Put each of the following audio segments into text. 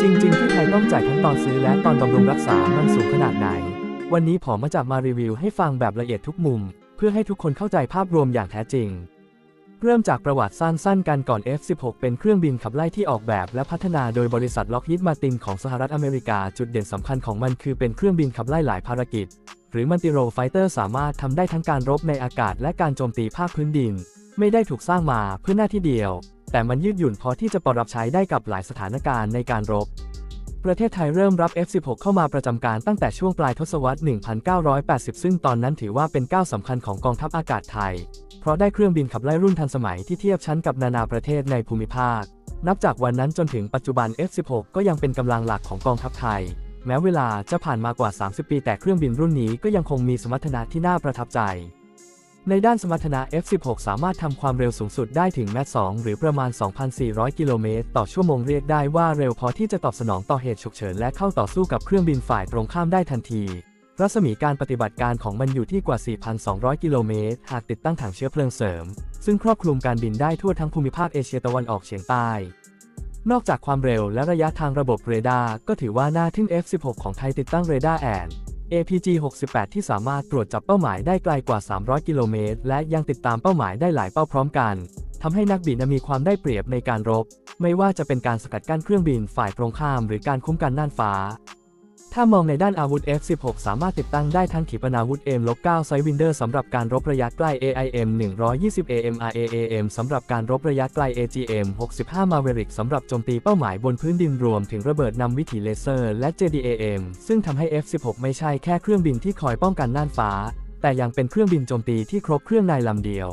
จริง ๆ ที่ไทยต้องจ่ายทั้งตอนซื้อและตอนบำรุงรักษามันสูงขนาดไหน วันนี้ผมมาจะมารีวิวให้ฟังแบบละเอียดทุกมุม เพื่อให้ทุกคนเข้าใจภาพรวมอย่างแท้จริง เริ่มจากประวัติสั้นๆกันก่อน F-16 เป็นเครื่องบินขับไล่ที่ออกแบบและพัฒนาโดยบริษัทล็อกฮีดมาตินของสหรัฐอเมริกา จุดเด่นสำคัญของมันคือเป็นเครื่องบินขับไล่หลายภารกิจ หรือมันติโรไฟเตอร์สามารถทำได้ทั้งการรบในอากาศ และการโจมตีภาคพื้นดิน ไม่ได้ถูกสร้างมาเพื่อหน้าที่เดียว แต่มันยืดหยุ่นพอที่จะปรับใช้ได้กับหลายสถานการณ์ในการรบ ประเทศไทยเริ่มรับ F-16 เข้ามาประจำการตั้งแต่ช่วงปลายทศวรรษ 1980 ซึ่งตอนนั้นถือว่าเป็นก้าวสำคัญของกองทัพอากาศไทย เพราะได้เครื่องบินขับไล่รุ่นทันสมัยที่เทียบชั้นกับนานาประเทศในภูมิภาค นับจากวันนั้นจนถึงปัจจุบัน F-16 ก็ยังเป็นกำลังหลักของกองทัพไทย แม้เวลาจะผ่านมากว่า 30 ปี แต่เครื่องบินรุ่นนี้ก็ยังคงมีสมรรถนะที่น่าประทับใจ ในด้านสมรรถนะ F-16 สามารถทำความเร็วสูงสุดได้ถึงแมต2หรือประมาณ 2,400 กิโลเมตรต่อชั่วโมงเรียกได้ว่าเร็วพอที่จะตอบสนองต่อเหตุฉุกเฉินและเข้าต่อสู้กับเครื่องบินฝ่ายตรงข้ามได้ทันที รัศมีการปฏิบัติการของมันอยู่ที่กว่า 4,200 กิโลเมตร หากติดตั้งถังเชื้อเพลิงเสริม ซึ่งครอบคลุมการบินได้ทั่วทั้งภูมิภาคเอเชียตะวันออกเฉียงใต้ นอกจากความเร็วและระยะทางระบบเรดาร์ก็ถือว่าน่าทึ่ง F-16 ของไทยติดตั้งเรดาร์แอน APG 68 ที่สามารถตรวจจับเป้าหมายได้ไกลกว่า 300 กิโลเมตร และยังติดตามเป้าหมายได้หลายเป้าพร้อมกันทำให้นักบินมีความได้เปรียบในการรบ ไม่ว่าจะเป็นการสกัดกั้นเครื่องบินฝ่ายตรงข้ามหรือการคุ้มกันน่านฟ้า ถ้ามองในด้านอาวุธ F16 สามารถติดตั้งได้ทั้งขีปนาวุธ M-9 ไซวินเดอร์สำหรับการรบระยะใกล้ AIM 120 AMRAAM สำหรับการรบระยะไกล AGM 65 Maverick สำหรับโจมตีเป้าหมายบนพื้นดินรวมถึงระเบิดนำวิถีเลเซอร์ และ JDAM ซึ่งทำให้ F16 ไม่ใช่แค่เครื่องบินที่คอยป้องกันน่านฟ้า แต่ยังเป็นเครื่องบินโจมตีที่ครบเครื่องในลำเดียว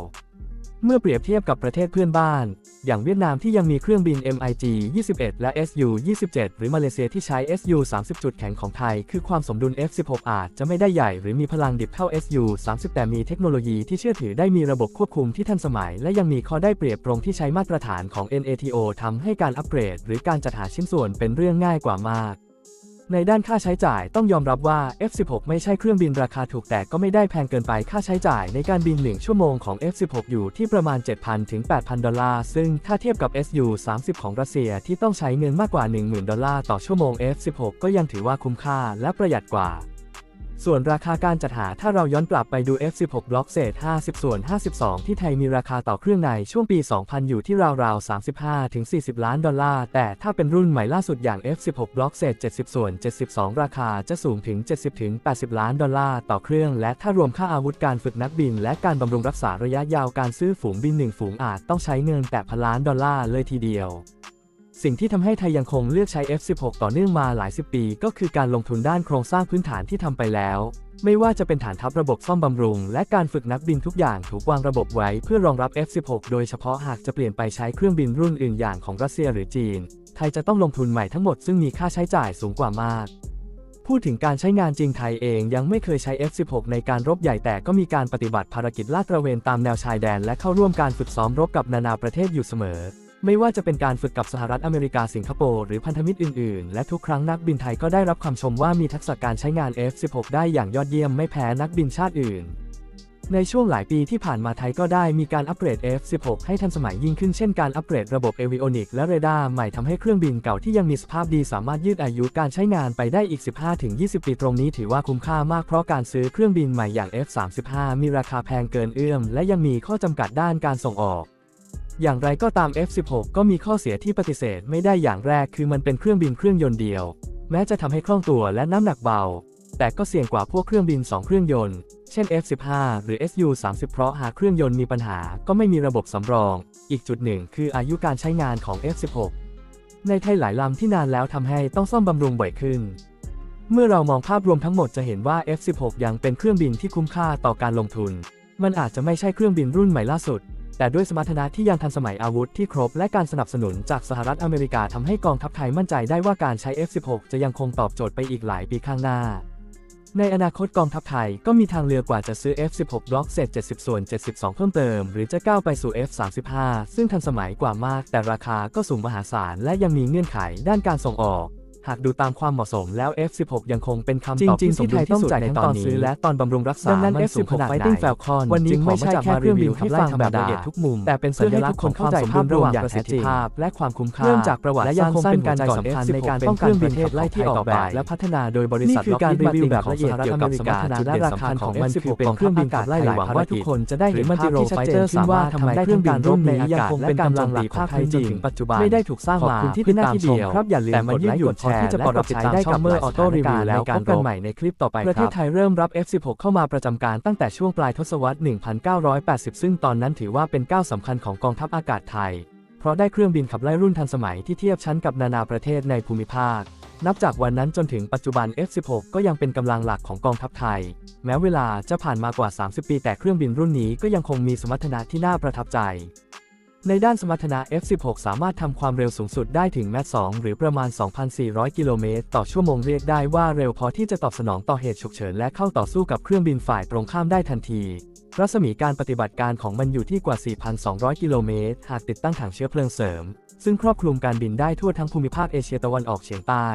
เมื่อเปรียบเทียบกับประเทศเพื่อนบ้าน อย่างเวียดนามที่ยังมีเครื่องบิน MiG 21 และ Su 27หรือมาเลเซียที่ใช้ Su 30 จุดแข็งของไทย คือความสมดุล F16 อาจจะไม่ได้ใหญ่หรือมีพลังดิบเท่า Su 30 แต่มีเทคโนโลยีที่เชื่อถือได้มีระบบควบคุมที่ทันสมัย และยังมีข้อได้เปรียบตรงที่ใช้มาตรฐานของ NATO ทำให้การอัปเกรด หรือการจัดหาชิ้นส่วนเป็นเรื่องง่ายกว่ามาก ในด้านค่าใช้จ่ายต้องยอมรับว่า F16 ไม่ใช่เครื่องบินราคาถูกแต่ก็ไม่ได้แพงเกินไปค่าใช้จ่ายในการบิน 1 ชั่วโมงของ F16 อยู่ที่ประมาณ 7,000 ถึง 8,000 ดอลลาร์ ซึ่งถ้าเทียบกับ Su 30 ของรัสเซียที่ต้องใช้เงินมากกว่า 10,000 ดอลลาร์ต่อชั่วโมง F16 ก็ยังถือว่าคุ้มค่าและประหยัดกว่า ส่วนราคาการจัดหาถ้าเราย้อนกลับไปดู F16 บล็อกเศษ 50 ส่วน 52 ที่ไทยมีราคาต่อเครื่องในช่วงปี 2000 อยู่ที่ราวๆ 35ถึง40 ล้านดอลลาร์ แต่ถ้าเป็นรุ่นใหม่ล่าสุดอย่าง F16 บล็อกเศษ 70 ส่วน 72 ราคาจะสูงถึง 70ถึง80 ล้านดอลลาร์ต่อเครื่อง และถ้ารวมค่าอาวุธการฝึกนักบิน และการบำรุงรักษาระยะยาวการซื้อฝูงบิน 1 ฝูงอาจต้องใช้เงินแต่พันล้านดอลลาร์เลยทีเดียว สิ่งที่ทำให้ไทยยังคงเลือกใช้ F16 ต่อเนื่องมาหลายสิบปี ก็คือการลงทุนด้านโครงสร้างพื้นฐานที่ทำไปแล้ว ไม่ว่าจะเป็นฐานทัพระบบซ่อมบำรุง และการฝึกนักบินทุกอย่างถูกวางระบบไว้เพื่อรองรับ F16 โดยเฉพาะหากจะเปลี่ยนไปใช้เครื่องบินรุ่นอื่นอย่างของรัสเซียหรือจีน ไทยจะต้องลงทุนใหม่ทั้งหมดซึ่งมีค่าใช้จ่ายสูงกว่ามากพูดถึงการใช้งานจริงไทยเองยังไม่เคยใช้ F16 ในการรบใหญ่แต่ก็มีการปฏิบัติภารกิจลาดตระเวนตามแนวชายแดน และเข้าร่วมการฝึกซ้อมรบกับนานาประเทศอยู่เสมอ ไม่ว่าจะเป็นการฝึกกับสหรัฐอเมริกาสิงคโปร์หรือพันธมิตรอื่น ๆ และทุกครั้งนักบินไทยก็ได้รับคำชมว่ามีทักษะการใช้งาน F16 ได้อย่างยอดเยี่ยมไม่แพ้นักบินชาติอื่น ในช่วงหลายปีที่ผ่านมาไทยก็ได้มีการอัปเกรด F16 ให้ทันสมัยยิ่งขึ้นเช่นการอัปเกรดระบบเอวิโอนิกและเรดาร์ใหม่ทำให้เครื่องบินเก่าที่ยังมีสภาพดีสามารถยืดอายุการใช้งานไปได้อีก 15-20 ปีตรงนี้ถือว่าคุ้มค่ามากเพราะการซื้อเครื่องบินใหม่อย่าง F35 มีราคาแพงเกินเอื้อม และยังมีข้อจำกัดด้านการส่งออก อย่างไรก็ตาม F16 ก็มีข้อเสียที่ปฏิเสธไม่ได้อย่างแรกคือมันเป็นเครื่องบินเครื่องยนต์เดียว แม้จะทำให้คล่องตัวและน้ำหนักเบา แต่ก็เสี่ยงกว่าพวกเครื่องบิน 2 เครื่องยนต์ เช่น F15 หรือ Su30 เพราะหากเครื่องยนต์มีปัญหาก็ไม่มีระบบสำรอง อีกจุดหนึ่งคืออายุการใช้งานของ F16 ในไทยหลายลำที่นานแล้วทำให้ต้องซ่อมบำรุงบ่อยขึ้น เมื่อเรามองภาพรวมทั้งหมดจะเห็นว่า F16 ยังเป็นเครื่องบินที่คุ้มค่าต่อการลงทุน มันอาจจะไม่ใช่เครื่องบินรุ่นใหม่ล่าสุด แต่ด้วยสมรรถนะที่ยังทันสมัยอาวุธที่ครบและการสนับสนุนจากสหรัฐอเมริกาทำให้กองทัพไทยมั่นใจได้ว่าการใช้ F16 จะยังคงตอบโจทย์ไปอีกหลายปีข้างหน้า ในอนาคตกองทัพไทยก็มีทางเลือกกว่าจะซื้อ F16 บล็อกเศษ70 ส่วน 72 เพิ่มเติม หรือจะก้าวไปสู่ F35 ซึ่งทันสมัยกว่ามาก แต่ราคาก็สูงมหาศาลและยังมีเงื่อนไขด้านการส่งออก หากดูตามความเหมาะสมแล้ว F16 ยังคงเป็นคำจริตงอบจริงที่ที่ไทไทยยต้ต้อองงจ่าจ่ายยในในตตออนนซื้ซื้ออและและตอนบำรุงรักษา ดังนั้นมั F16 สูงขนาด Fighting ไหน Falcon วันนี้จึงขขออมามาจากจากมามารีรีวิวิววให้ให้ฟัฟังงแบแบบบละละเอีเอียยดดทุทุกกมุมุมมแต่เป็นสัญลักษณ์ของความสมดุลระหว่างประสิทธิภาพ และความคุ้มค่าเริ่มจากประวัติและยังคงสั้เป็นนๆการก่อนสำคัญ F16 ในการป้องกันไทยต่อไปและพัฒนาโดยบริษัทนี่คือการรีวิวแบบละเอียดเกี่ยวกับสมรรถนะจุดเด่นสำคัญของมันคือเป็นเครื่องบินขับไล่หลายภารกิจทุกคนจะได้หเห็รืนอมันภาติพโรที่ไฟชัดเตเจอนร์ขึ้สานว่ามารถทำทำไมได้เคเครื่รื่อองงบิบินนรุ่รุ่นนนี้นี้ยัยังงคคงงเป็เป็นนกำกำลัลังงหหลัลักกภาภาคคไทไทยยจจรินงถึงปัจจุบันขอบคุณที่ติดตามชมครับอย่าลืมแต่มันกดไลยิ่งค์อยู่กดแชร์ที่จะปรับและใช้กับพอที่จะปรับติดตามช่องเมอร์ออโต้รีวิวแล้วพบกันใหม่ในคลิปต่อไปประคเทรัศบไทยเริ่มรับ F16 เข้ามาประจำการตั้งแต่ช่วงปลายทศวรรษ 1980 ซึ่งตอนนั้นถือว่าเป็นก้าวสำคัญของกองทัพอากาศไทย เพราะได้เครื่องบินขับไล่รุ่นทันสมัยที่เทียบชั้นกับนานาประเทศในภูมิภาค นับจากวันนั้นจนถึงปัจจุบัน F16 ก็ยังเป็นกำลังหลักของกองทัพไทย แม้เวลาจะผ่านมากว่า 30 ปีแต่เครื่องบินรุ่นนี้ก็ยังคงมีสมรรถนะที่น่าประทับใจ ในด้านสมรรถนะ F16 สามารถทำความเร็วสูงสุดได้ถึงแมต2หรือประมาณ 2,400 กิโลเมตรต่อชั่วโมงเรียกได้ว่าเร็วพอที่จะตอบสนองต่อเหตุฉุกเฉินและเข้าต่อสู้กับเครื่องบินฝ่ายตรงข้ามได้ทันที รัศมีการปฏิบัติการของมันอยู่ที่กว่า 4,200 กิโลเมตรหากติดตั้งถังเชื้อเพลิงเสริม ซึ่งครอบคลุมการบินได้ทั่วทั้งภูมิภาคเอเชียตะวันออกเฉียงใต้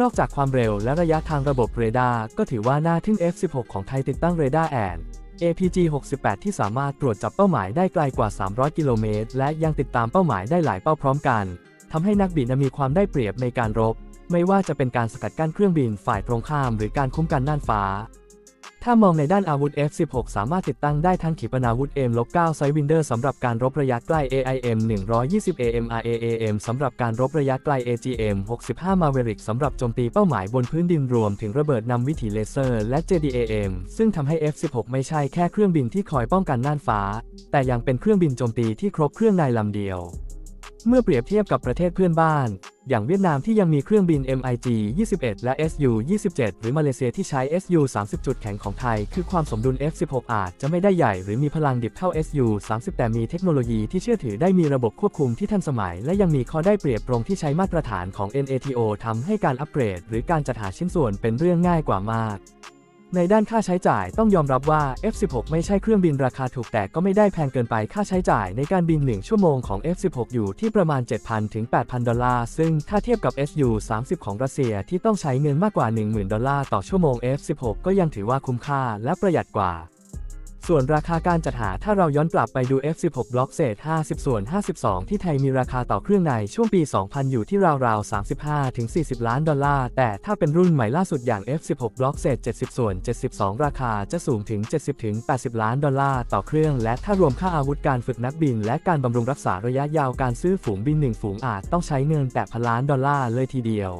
นอกจากความเร็วและระยะทางระบบเรดาร์ก็ถือว่าน่าทึ่ง F16 ของไทยติดตั้งเรดาร์แอน APG 68 ที่สามารถตรวจจับเป้าหมายได้ไกลกว่า 300 กิโลเมตร และยังติดตามเป้าหมายได้หลายเป้าพร้อมกันทำให้นักบินมีความได้เปรียบในการรบ ไม่ว่าจะเป็นการสกัดกั้นเครื่องบินฝ่ายตรงข้ามหรือการคุ้มกันน่านฟ้า ถ้ามองในด้านอาวุธ F16 สามารถติดตั้งได้ทั้งขีปนาวุธ M-9 Sidewinder สำหรับการรบระยะใกล้ AIM 120 AMRAAM สำหรับการรบระยะไกล AGM 65 Maverick สำหรับโจมตีเป้าหมายบนพื้นดินรวมถึงระเบิดนำวิถีเลเซอร์ และ JDAM ซึ่งทำให้ F16 ไม่ใช่แค่เครื่องบินที่คอยป้องกันน่านฟ้า แต่ยังเป็นเครื่องบินโจมตีที่ครบเครื่องในลำเดียว เมื่อเปรียบเทียบกับประเทศเพื่อนบ้าน อย่างเวียดนามที่ยังมีเครื่องบิน MiG 21 และ Su 27หรือมาเลเซียที่ใช้ Su 30 จุดแข็งของไทย คือความสมดุล F16 อาจจะไม่ได้ใหญ่หรือมีพลังดิบเท่า Su 30 แต่มีเทคโนโลยีที่เชื่อถือได้มีระบบควบคุมที่ทันสมัย และยังมีข้อได้เปรียบตรงที่ใช้มาตรฐานของ NATO ทำให้การอัปเกรด หรือการจัดหาชิ้นส่วนเป็นเรื่องง่ายกว่ามาก ในด้านค่าใช้จ่ายต้องยอมรับว่า F16 ไม่ใช่เครื่องบินราคาถูกแต่ก็ไม่ได้แพงเกินไปค่าใช้จ่ายในการบิน 1 ชั่วโมงของ F16 อยู่ที่ประมาณ 7,000 ถึง 8,000 ดอลลาร์ ซึ่งถ้าเทียบกับ Su 30 ของรัสเซียที่ต้องใช้เงินมากกว่า 10,000 ดอลลาร์ต่อชั่วโมง F16 ก็ยังถือว่าคุ้มค่าและประหยัดกว่า ส่วนราคาการจัดหาถ้าเราย้อนกลับไปดู F16 บล็อกเศษ 50 ส่วน 52 ที่ไทยมีราคาต่อเครื่องในช่วงปี 2000 อยู่ที่ราวๆ 35ถึง40 ล้านดอลลาร์ แต่ถ้าเป็นรุ่นใหม่ล่าสุดอย่าง F16 บล็อกเศษ 70 ส่วน 72 ราคาจะสูงถึง 70ถึง80 ล้านดอลลาร์ต่อเครื่อง และถ้ารวมค่าอาวุธการฝึกนักบิน และการบำรุงรักษาระยะยาวการซื้อฝูงบินหนึ่งฝูงอาจต้องใช้เงินแตะพันล้านดอลลาร์เลยทีเดียว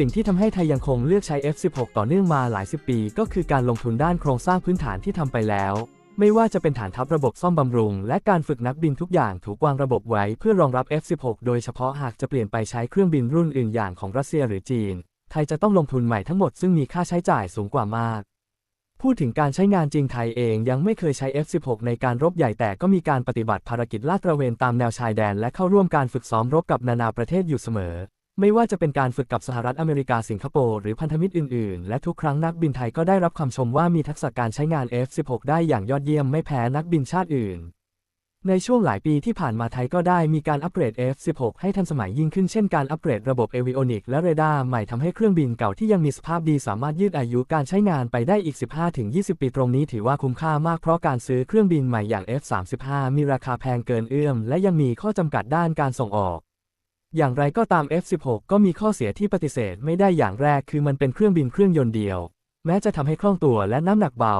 สิ่งที่ทำให้ไทยยังคงเลือกใช้ F16 ต่อเนื่องมาหลายสิบปี ก็คือการลงทุนด้านโครงสร้างพื้นฐานที่ทำไปแล้ว ไม่ว่าจะเป็นฐานทัพระบบซ่อมบำรุง และการฝึกนักบินทุกอย่างถูกวางระบบไว้เพื่อรองรับ F16 โดยเฉพาะหากจะเปลี่ยนไปใช้เครื่องบินรุ่นอื่นอย่างของรัสเซียหรือจีน ไทยจะต้องลงทุนใหม่ทั้งหมดซึ่งมีค่าใช้จ่ายสูงกว่ามากพูดถึงการใช้งานจริงไทยเองยังไม่เคยใช้ F16 ในการรบใหญ่แต่ก็มีการปฏิบัติภารกิจลาดตระเวนตามแนวชายแดน และเข้าร่วมการฝึกซ้อมรบกับนานาประเทศอยู่เสมอ ไม่ว่าจะเป็นการฝึกกับสหรัฐอเมริกาสิงคโปร์หรือพันธมิตรอื่น ๆ และทุกครั้งนักบินไทยก็ได้รับคำชมว่ามีทักษะการใช้งาน F16 ได้อย่างยอดเยี่ยมไม่แพ้นักบินชาติอื่น ในช่วงหลายปีที่ผ่านมาไทยก็ได้มีการอัปเกรด F16 ให้ทันสมัยยิ่งขึ้นเช่นการอัปเกรดระบบเอวิโอนิกและเรดาร์ใหม่ทำให้เครื่องบินเก่าที่ยังมีสภาพดีสามารถยืดอายุการใช้งานไปได้อีก 15-20 ปีตรงนี้ถือว่าคุ้มค่ามากเพราะการซื้อเครื่องบินใหม่อย่าง F35 มีราคาแพงเกินเอื้อม และยังมีข้อจำกัดด้านการส่งออก อย่างไรก็ตาม F16 ก็มีข้อเสียที่ปฏิเสธไม่ได้อย่างแรกคือมันเป็นเครื่องบินเครื่องยนต์เดียว แม้จะทำให้คล่องตัวและน้ำหนักเบา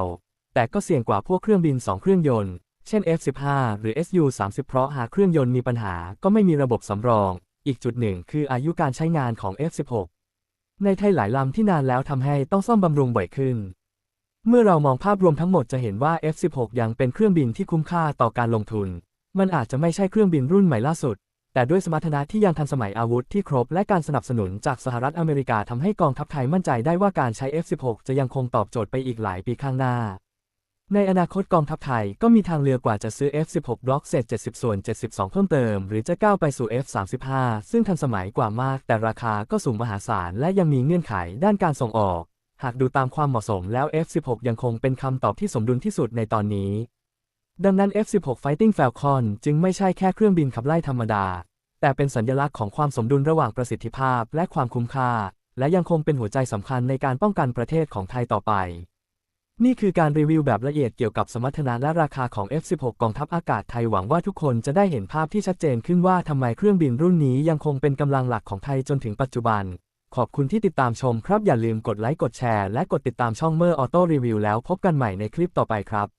แต่ก็เสี่ยงกว่าพวกเครื่องบิน 2 เครื่องยนต์ เช่น F15 หรือ Su30 เพราะหากเครื่องยนต์มีปัญหาก็ไม่มีระบบสำรอง อีกจุดหนึ่งคืออายุการใช้งานของ F16 ในไทยหลายลำที่นานแล้วทำให้ต้องซ่อมบำรุงบ่อยขึ้น เมื่อเรามองภาพรวมทั้งหมดจะเห็นว่า F16 ยังเป็นเครื่องบินที่คุ้มค่าต่อการลงทุน มันอาจจะไม่ใช่เครื่องบินรุ่นใหม่ล่าสุด แต่ด้วยสมรรถนะที่ยังทันสมัยอาวุธที่ครบและการสนับสนุนจากสหรัฐอเมริกาทำให้กองทัพไทยมั่นใจได้ว่าการใช้ F16 จะยังคงตอบโจทย์ไปอีกหลายปีข้างหน้า ในอนาคตกองทัพไทยก็มีทางเลือกกว่าจะซื้อ F16 บล็อกเศษ70 ส่วน 72 เพิ่มเติม หรือจะก้าวไปสู่ F35 ซึ่งทันสมัยกว่ามาก แต่ราคาก็สูงมหาศาลและยังมีเงื่อนไขด้านการส่งออก หากดูตามความเหมาะสมแล้ว F16 ยังคงเป็นคำตอบที่สมดุลที่สุดในตอนนี้ ดังนั้น F16 Fighting Falcon จึงไม่ใช่แค่เครื่องบินขับไล่ธรรมดา แต่เป็นสัญลักษณ์ของความสมดุลระหว่างประสิทธิภาพและความคุ้มค่า และยังคงเป็นหัวใจสำคัญในการป้องกันประเทศของไทยต่อไป นี่คือการรีวิวแบบละเอียดเกี่ยวกับสมรรถนะและราคาของ F-16 กองทัพอากาศไทยหวังว่าทุกคนจะได้เห็นภาพที่ชัดเจนขึ้นว่าทำไมเครื่องบินรุ่นนี้ยังคงเป็นกำลังหลักของไทยจนถึงปัจจุบัน ขอบคุณที่ติดตามชมครับอย่าลืมกดไลค์กดแชร์และกดติดตามช่องเมอร์ออโต้รีวิวแล้วพบกันใหม่ในคลิปต่อไปครับ